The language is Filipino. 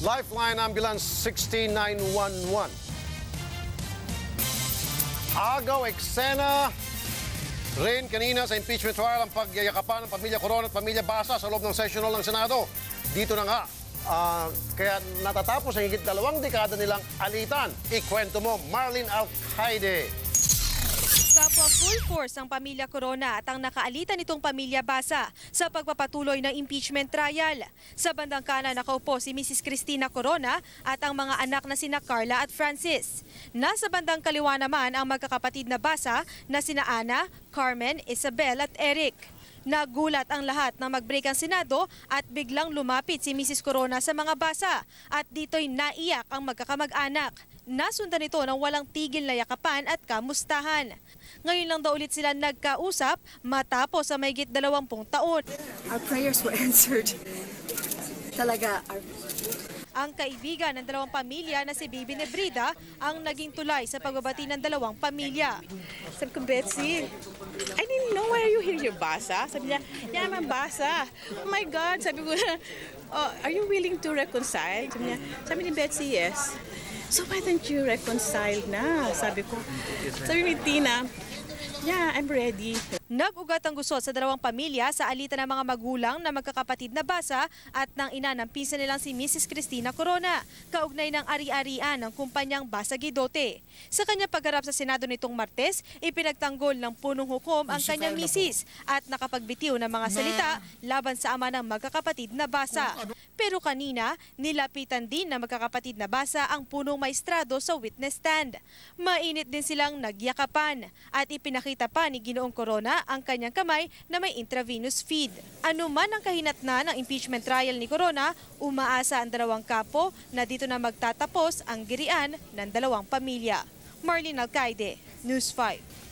Lifeline Ambulance 16911. Agaw eksena rin kanina sa impeachment trial ang pagyayakapan ng pamilya Corona at pamilya Basa sa loob ng sessional ng Senado. Dito na nga, ah, kaya natatapos ang higit dalawang dekada nilang alitan. Ikwento mo, Marlene Alcaide. Kapwa full force ang pamilya Corona at ang nakaalitan nitong pamilya Basa sa pagpapatuloy ng impeachment trial. Sa bandang kanan nakaupo si Mrs. Cristina Corona at ang mga anak na sina Carla at Francis. Nasa bandang kaliwa naman ang magkakapatid na Basa na sina Ana, Carmen, Isabel at Eric. Nagulat ang lahat na mag-break ang Senado at biglang lumapit si Mrs. Corona sa mga basa at dito'y naiyak ang magkakamag-anak. Nasundan ito ng walang tigil na yakapan at kamustahan. Ngayon lang daw ulit sila nagkausap matapos sa mahigit dalawampung taon. Our prayers were answered. Talaga, our Ang kaibigan ng dalawang pamilya na si Bibi Nebrida ang naging tulay sa pagbabati ng dalawang pamilya. Sabi ko, Betsy, I didn't know why are you here, you're Basa? Sabi niya, yeah, I'm Basa. Oh my God, sabi ko, oh, are you willing to reconcile? Sabi niya, sabi ni Betsy, yes. So why don't you reconcile na? Sabi ko, sabi ni Tina, yeah, I'm ready. Nag-ugat ang gusot sa dalawang pamilya sa alitan ng mga magulang na magkakapatid na basa at ng ina ng pinsan nilang si Mrs. Cristina Corona, kaugnay ng ari-arian ng kumpanyang Basa Gidote. Sa kanya pagharap sa Senado nitong Martes, ipinagtanggol ng punong hukom ang kanyang misis at nakapagbitiw ng mga salita laban sa ama ng magkakapatid na basa. Pero kanina, nilapitan din ng magkakapatid na basa ang punong maestrado sa witness stand. Mainit din silang nagyakapan at ipinakita pa ni Ginoong Corona ang kanyang kamay na may intravenous feed. Ano man ang kahinatnan ng impeachment trial ni Corona, umaasa ang dalawang kapo na dito na magtatapos ang girian ng dalawang pamilya. Marlene Alcaide, News 5.